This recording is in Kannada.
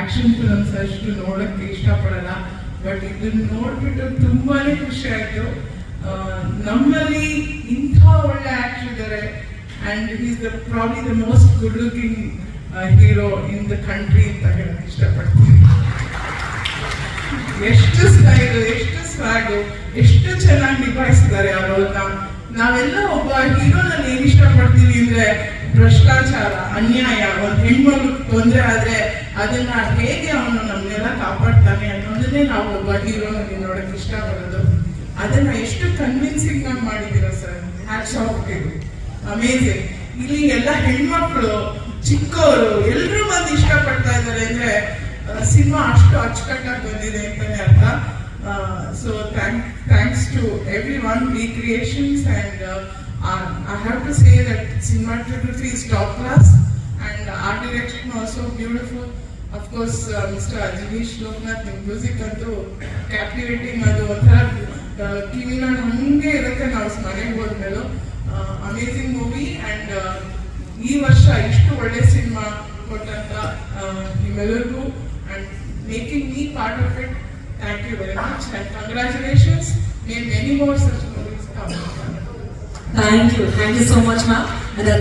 ಆಕ್ಷನ್ ಫಿಲಮ್ಸ್ ಅಷ್ಟು ನೋಡಕ್ಕೆ ಇಷ್ಟಪಡಲ್ಲ. ಬಟ್ ಇದನ್ನ ನೋಡ್ಬಿಟ್ಟು ತುಂಬಾನೇ ಖುಷಿ ಆಯ್ತು. ನಮ್ಮಲ್ಲಿ ಇಂಥ ಒಳ್ಳೆ ಆಕ್ಟರ್ ಇದ್ದಾರೆ and is the probably the most good looking hero in the country ಅಂತ ಹೇಳಕ್ ಇಷ್ಟಪಡ್ತೀನಿ. ಎಷ್ಟು ಸ್ಟೈಲ್, ಎಷ್ಟು ಸ್ವಾಗು, ಎಷ್ಟು ಚೆನ್ನಾಗಿ ನಿಭಾಯಿಸ್ತಾರೆ ಅವರನ್ನ ನಾವೆಲ್ಲ ಒಬ್ಬ ನಾನು ಏನ್ ಇಷ್ಟಪಡ್ತೀವಿ ಅಂದ್ರೆ ಭ್ರಷ್ಟಾಚಾರ, ಅನ್ಯಾಯ, ಒಂದ್ ಹೆಣ್ಮಗ್ ತೊಂದರೆ ಆದ್ರೆ ಅದನ್ನ ಹೇಗೆ ಅವನು ನಮ್ನೆಲ್ಲ ಕಾಪಾಡ್ತಾನೆ ಅನ್ನೋದನ್ನೇ ನಾವು ಒಬ್ಬ ಹೀರೋನಲ್ಲಿ ನೋಡಕ್ ಇಷ್ಟಪಡೋದು. ಅದನ್ನ ಎಷ್ಟು ಕನ್ವಿನ್ಸಿಂಗ್ ಆಗಿ ಮಾಡಿದ್ದೀರಾ ಸರ್ ಹ್ಯಾಟ್ಸ್ ಆಫ್ ಅಮೇಝಿಂಗ್ ಇಲ್ಲಿ ಎಲ್ಲ ಹೆಣ್ಮಕ್ಳು ಚಿಕ್ಕವರು ಎಲ್ಲರೂ ಬಂದು ಇಷ್ಟಪಡ್ತಾ ಇದ್ದಾರೆ ಅಂದ್ರೆ ಸಿನಿಮಾ ಅಷ್ಟು ಅಚ್ಚುಕಟ್ಟಾಗಿ ಬಂದಿದೆ ಅಂತಾನೆ ಅರ್ಥ. So thank thanks to everyone V creations and I have to say that cinematography is top class also beautiful of course mister Ajaneesh Loknath ನಿಮ್ ಮ್ಯೂಸಿಕ್ ಅಂತೂ ಕ್ಯಾಪ್ಟಿವೇಟಿಂಗ್ ಅದು ಒಂಥರ ಆ, ಕಿವಿನ ಹಂಗೆ ಇರುತ್ತೆ ನಾವು ಮನೆಗೆ ಹೋದ್ಮೇಲೂ. ಅಮೇಝಿಂಗ್ ಮೂವಿ ಅಂಡ್ ಈ ವರ್ಷ ಇಷ್ಟು ಒಳ್ಳೆ ಸಿನಿಮಾ ಕೊಟ್ಟಂತ ನಿಮ್ಮೆಲ್ಲರಿಗೂ and making me part of it thank you very much and congratulations may many more such movies come. Thank you. So much, ma'am. And I